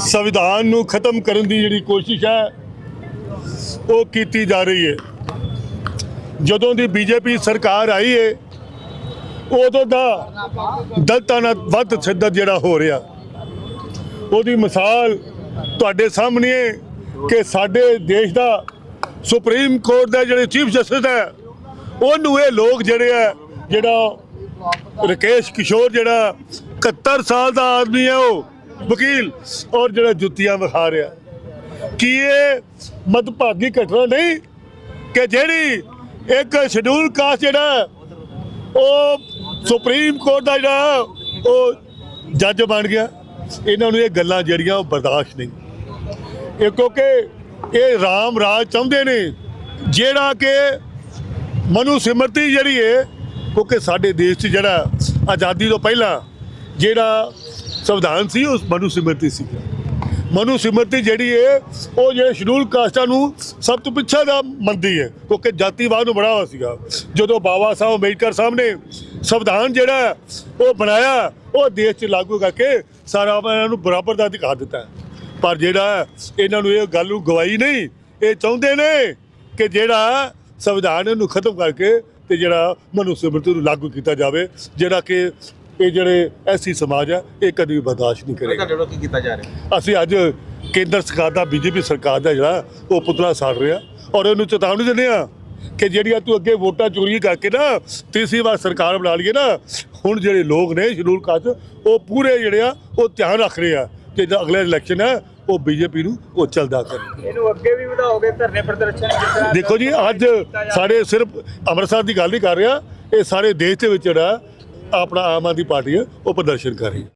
ਸੰਵਿਧਾਨ ਨੂੰ ਖਤਮ ਕਰਨ ਦੀ ਜਿਹੜੀ ਕੋਸ਼ਿਸ਼ ਹੈ, ਉਹ ਕੀਤੀ ਜਾ ਰਹੀ ਹੈ। ਜਦੋਂ ਦੀ ਬੀਜੇਪੀ ਸਰਕਾਰ ਆਈ ਹੈ ਉਦੋਂ ਦਾ ਦਲਤਾਂ ਨਾਲ ਵੱਧ ਸਿੱਧਤ ਜਿਹੜਾ ਹੋ ਰਿਹਾ। ਉਹਦੀ ਮਿਸਾਲ ਤੁਹਾਡੇ ਸਾਹਮਣੇ ਹੈ ਕਿ ਸਾਡੇ ਦੇਸ਼ ਦਾ ਸੁਪਰੀਮ ਕੋਰਟ ਦਾ ਜਿਹੜੇ ਚੀਫ ਜਸਟਿਸ ਹੈ, ਉਹਨੂੰ ਇਹ ਲੋਕ ਜਿਹੜੇ ਆ ਜਿਹੜਾ ਰਕੇਸ਼ ਕਿਸ਼ੋਰ ਜਿਹੜਾ 71 ਸਾਲ ਦਾ ਆਦਮੀ ਹੈ ਉਹ ਵਕੀਲ ਔਰ ਜਿਹੜਾ ਜੁੱਤੀਆਂ ਵਿਖਾ ਰਿਹਾ। ਕੀ ਇਹ ਮਦਭਾਗੀ ਘਟਨਾ ਨਹੀਂ ਕਿ ਜਿਹੜੀ ਇੱਕ ਸ਼ਡਿਊਲ ਕਾਸਟ ਜਿਹੜਾ ਉਹ ਸੁਪਰੀਮ ਕੋਰਟ ਦਾ ਜਿਹੜਾ ਉਹ ਜੱਜ ਬਣ ਗਿਆ। ਇਹਨਾਂ ਨੂੰ ਇਹ ਗੱਲਾਂ ਜਿਹੜੀਆਂ ਉਹ ਬਰਦਾਸ਼ਤ ਨਹੀਂ। ਇਹ ਕਿਉਂਕਿ ਇਹ ਰਾਮ ਰਾਜ ਚਾਹੁੰਦੇ ਨੇ, ਜਿਹੜਾ ਕਿ ਮਨੂ ਸਿਮਰਤੀ ਜਿਹੜੀ ਹੈ ਕਿਉਂਕਿ ਸਾਡੇ ਦੇਸ਼ 'ਚ ਜਿਹੜਾ ਆਜ਼ਾਦੀ ਤੋਂ ਪਹਿਲਾਂ ਜਿਹੜਾ ਸੰਵਿਧਾਨ ਸੀ, ਉਸ ਮਨੂ ਸਿਮਰਤੀ ਸੀ। ਮਨੂ ਸਿਮਰਤੀ ਜਿਹੜੀ ਹੈ ਉਹ ਜਿਹੜੇ ਸ਼ਡਿਊਲ ਕਾਸਟਾਂ ਨੂੰ ਸਭ ਤੋਂ ਪਿੱਛੇ ਦਾ ਮੰਨਦੀ ਹੈ ਕਿਉਂਕਿ ਜਾਤੀਵਾਦ ਨੂੰ ਬੜਾ ਹੋਇਆ ਸੀਗਾ। ਜਦੋਂ ਬਾਬਾ ਸਾਹਿਬ ਅੰਬੇਡਕਰ ਸਾਹਿਬ ਨੇ ਸੰਵਿਧਾਨ ਜਿਹੜਾ ਉਹ ਬਣਾਇਆ, ਉਹ ਦੇਸ਼ 'ਚ ਲਾਗੂ ਕਰਕੇ ਸਾਰਾ ਇਹਨਾਂ ਨੂੰ ਬਰਾਬਰ ਦਾ ਅਧਿਕਾਰ ਦਿੱਤਾ। ਪਰ ਜਿਹੜਾ ਇਹਨਾਂ ਨੂੰ ਇਹ ਗੱਲ ਨੂੰ ਗਵਾਈ ਨਹੀਂ, ਇਹ ਚਾਹੁੰਦੇ ਨੇ ਕਿ ਜਿਹੜਾ ਸੰਵਿਧਾਨ ਨੂੰ ਖਤਮ ਕਰਕੇ ਤੇ ਜਿਹੜਾ ਮਨੂ ਸਿਮਰਤੀ ਨੂੰ ਲਾਗੂ ਕੀਤਾ ਜਾਵੇ, ਜਿਹੜਾ ਕਿ ਇਹ ਜਿਹੜੇ ਐਸੀ ਸਮਾਜ ਹੈ ਇਹ ਕਦੀ ਵੀ ਬਰਦਾਸ਼ਤ ਨਹੀਂ ਕਰੇਗਾ। ਤੁਹਾਡੇ ਵੱਲੋਂ ਕੀ ਕੀਤਾ ਜਾ ਰਿਹਾ? ਅਸੀਂ ਅੱਜ ਕੇਂਦਰ ਸਰਕਾਰ ਦਾ ਬੀਜੇਪੀ ਸਰਕਾਰ ਦਾ ਜਿਹੜਾ ਉਹ ਪੁਤਲਾ ਸਾੜ ਰਿਹਾ ਔਰ ਉਹਨੂੰ ਚੇਤਾਵਨੀ ਦਿੰਦੇ ਆ ਕਿ ਜਿਹੜੀਆਂ ਤੂੰ ਅੱਗੇ ਵੋਟਾਂ ਚੋਰੀ ਕਰਕੇ ਨਾ ਤੀਸਰੀ ਵਾਰ ਸਰਕਾਰ ਬਣਾ ਲਈਏ ਨਾ ਹੁਣ ਜਿਹੜੇ ਲੋਕ ਨੇ ਸ਼ਡਿਊਲ ਕਾਸਟ ਉਹ ਪੂਰੇ ਜਿਹੜੇ ਆ ਉਹ ਧਿਆਨ ਰੱਖ ਰਹੇ ਆ ਕਿ ਜਿਹੜਾ ਅਗਲਾ ਇਲੈਕਸ਼ਨ ਹੈ ਉਹ ਬੀਜੇਪੀ ਨੂੰ ਉਹ ਚੱਲਦਾ ਕਰਨ ਇਹਨੂੰ ਅੱਗੇ ਵੀ ਵਧਾਓਗੇ ਧਰਨੇ ਪ੍ਰਦਰਸ਼ਨ ਦੇਖੋ ਜੀ ਅੱਜ ਸਾਡੇ ਸਿਰਫ ਅੰਮ੍ਰਿਤਸਰ ਦੀ ਗੱਲ ਨਹੀਂ ਕਰ ਰਿਹਾ ਇਹ ਸਾਰੇ ਦੇਸ਼ ਦੇ ਵਿੱਚ ਜਿਹੜਾ ਆਪਣਾ ਆਮ ਆਦਮੀ ਪਾਰਟੀ ਹੈ ਉਹ ਪ੍ਰਦਰਸ਼ਨ ਕਰ ਰਹੀ ਹੈ।